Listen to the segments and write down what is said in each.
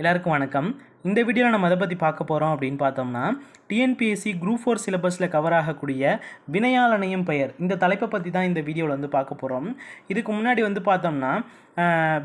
எல்லாருக்கும் வணக்கம். இந்த வீடியோவில் நம்ம எதை பற்றி பார்க்க போகிறோம் அப்படின்னு பார்த்தோம்னா டிஎன்பிஎஸ்சி குரூப் ஃபோர் சிலபஸில் கவர் ஆகக்கூடிய வினையாளனையும் பெயர். இந்த தலைப்பை பற்றி தான் இந்த வீடியோவில் வந்து பார்க்க போகிறோம் இதுக்கு முன்னாடி வந்து பார்த்தோம்னா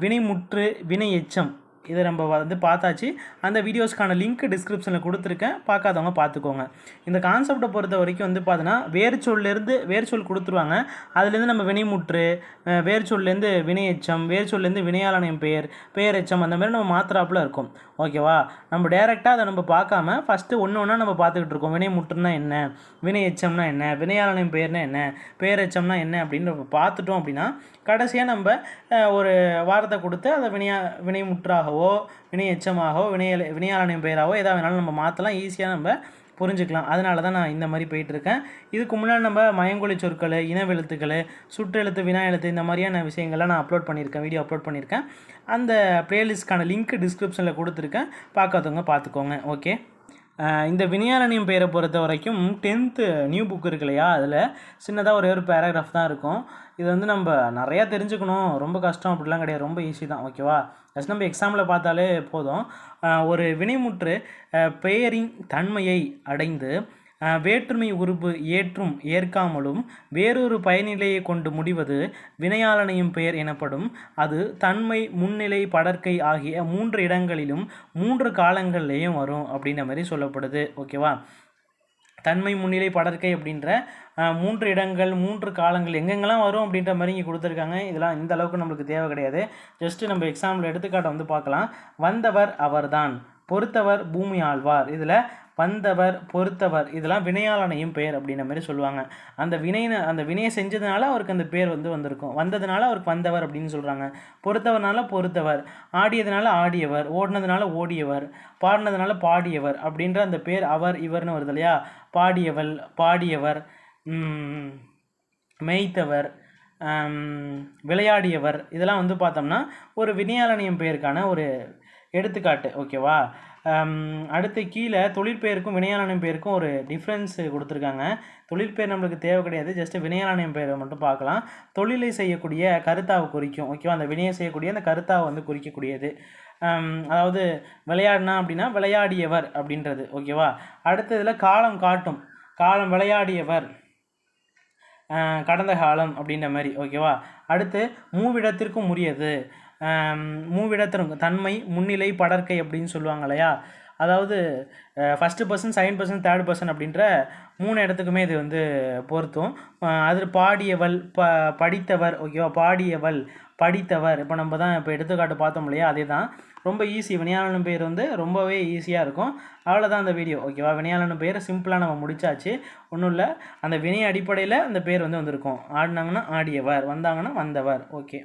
வினை முற்று வினை எச்சம் இதை நம்ம வந்து பார்த்தாச்சு. அந்த வீடியோஸ்க்கான லிங்க் டிஸ்கிரிப்ஷனில் கொடுத்துருக்கேன். பார்க்காதவங்க பார்த்துக்கோங்க. இந்த கான்செப்டை பொறுத்த வரைக்கும் வந்து பார்த்தோன்னா வேர் சொல்லேருந்து சொல் கொடுத்துருவாங்க. அதுலேருந்து நம்ம வினைமுற்று அஹ், சொல்லேருந்து வினை எச்சம் சொல்லேருந்து வினையாளனையும் பெயர் பெயர் எச்சம் அந்த மாதிரி நம்ம மாத்திராப்பில் இருக்கும். ஓகேவா? நம்ம டேரெக்டாக அதை நம்ம பார்க்காம ஃபஸ்ட்டு ஒன்று ஒன்றா நம்ம பார்த்துக்கிட்டு இருக்கோம். வினைமுற்றுனா என்ன? வினை எச்சம்னா என்ன? வினையாளனின் பெயர்னா என்ன? பெயர் என்ன அப்படின்னு நம்ம பார்த்துட்டோம் அப்படின்னா கடைசியாக நம்ம ஒரு வாரத்தை கொடுத்து அதை வினையா வினைமுற்றாகவோ வினை எச்சமாகவோ வினையல் வினையாளனையும் பெயராகவோ எதாவது வேணாலும் நம்ம மாற்றலாம் ஈஸியாக நம்ம புரிஞ்சுக்கலாம். அதனால தான் நான் இந்த மாதிரி போயிட்டுருக்கேன். இதுக்கு முன்னாடி நம்ம மயங்கொழி சொற்கள் இனவெழுத்துக்கள் சுற்றெழுத்து வினா எழுத்து இந்த மாதிரியான விஷயங்கள்லாம் நான் அப்லோட் பண்ணியிருக்கேன். வீடியோ அப்லோட் பண்ணியிருக்கேன். அந்த ப்ளேலிஸ்ட்கான லிங்க் டிஸ்கிரிப்ஷனில் கொடுத்துருக்கேன். பார்க்காதவங்க பார்த்துக்கோங்க. ஓகே இந்த வினையாளனியம் பெயரை பொறுத்த வரைக்கும் டென்த்து நியூ புக் இருக்கு இல்லையா? அதில் சின்னதாக ஒரே ஒரு பேராகிராஃப் தான் இருக்கும். இது வந்து நம்ம நிறையா தெரிஞ்சுக்கணும். ரொம்ப கஷ்டம் அப்படிலாம் கிடையாது. ரொம்ப ஈஸி தான். ஓகேவா ஜஸ்ட் நம்ம எக்ஸாமில் பார்த்தாலே போதும். ஒரு வினைமுற்று பெயரின் தன்மையை அடைந்து வேற்றுமை உறுப்பு ஏற்றும் ஏற்காமலும் வேறொரு பயனிலையை கொண்டு முடிவது வினையாளனையும் பெயர் எனப்படும். அது தன்மை முன்னிலை படற்கை ஆகிய மூன்று இடங்களிலும் மூன்று காலங்கள்லேயும் வரும் அப்படின்ற மாதிரி சொல்லப்படுது. ஓகேவா? தன்மை முன்னிலை படற்கை அப்படின்ற மூன்று இடங்கள் மூன்று காலங்கள் எங்கெங்கெல்லாம் வரும் அப்படின்ற மாதிரி இங்கே கொடுத்துருக்காங்க. இதெல்லாம் இந்த அளவுக்கு நம்மளுக்கு தேவை கிடையாது. ஜஸ்ட்டு நம்ம எக்ஸாம்பிள் எடுத்துக்காட்டை வந்து பார்க்கலாம். வந்தவர் அவர்தான். பொறுத்தவர் பூமி ஆழ்வார். இதில் வந்தவர் பொறுத்தவர் இதெல்லாம் வினையாளனையும் பெயர் அப்படின்ற மாதிரி சொல்லுவாங்க. அந்த வினைன அந்த வினையை செஞ்சதுனால அவருக்கு அந்த பேர் வந்து வந்திருக்கும். வந்ததுனால அவருக்கு வந்தவர் அப்படின்னு சொல்கிறாங்க பொறுத்தவர்னால பொறுத்தவர் ஆடியதுனால ஆடியவர் ஓடினதுனால ஓடியவர் பாடினதுனால பாடியவர் அப்படின்ற அந்த பேர் அவர் இவர்னு வருது இல்லையா? பாடியவள் பாடியவர் மேய்த்தவர் விளையாடியவர் இதெல்லாம் வந்து பார்த்தோம்னா ஒரு வினையாளனியம் பெயருக்கான ஒரு எடுத்துக்காட்டு ஓகேவா அடுத்து கீழே தொழிற்பெயருக்கும் வினையாளனியம் பெயருக்கும் ஒரு டிஃப்ரென்ஸ் கொடுத்துருக்காங்க. தொழிற்பெயர் நம்மளுக்கு தேவை கிடையாது ஜஸ்ட் வினையாளனியம் பெயரை மட்டும் பார்க்கலாம். தொழிலை செய்யக்கூடிய கருத்தாவை குறிக்கும் ஓகேவா அந்த வினையை செய்யக்கூடிய அந்த கருத்தாவை வந்து குறிக்கக்கூடியது. அதாவது விளையாடினா அப்படின்னா விளையாடியவர் அப்படின்றது ஓகேவா அடுத்ததில் காலம் காட்டும் காலம் விளையாடியவர். கடந்த காலம் அப்படின்ற மாதிரி ஓகேவா அடுத்து மூவிடத்திற்கும் உரியது. ஆம், மூவிடத்திற்கும் தன்மை முன்னிலை படற்கை அப்படின்னு சொல்லுவாங்க இல்லையா அதாவது first person second person third person அப்படின்ற மூணு இடத்துக்குமே இது வந்து பொருத்தும். அதில் பாடியவள் ப படித்தவர் ஓகேவா பாடியவள் படித்தவர். இப்போ நம்ம தான் இப்போ எடுத்துக்காட்டு பார்த்தோம் இல்லையா? அதே தான் ரொம்ப ஈஸி வினையாளன் பேர் வந்து ரொம்பவே ஈஸியாக இருக்கும். அவ்வளோதான் அந்த வீடியோ ஓகேவா வினையாளன் பேர் சிம்பிளாக நம்ம முடிச்சாச்சு. ஒன்றும் இல்லை. அந்த வினை அடிப்படையில் அந்த பேர் வந்து வந்திருக்கும். ஆடினாங்கன்னா ஆடியவர். வந்தாங்கன்னா வந்தவர். ஓகே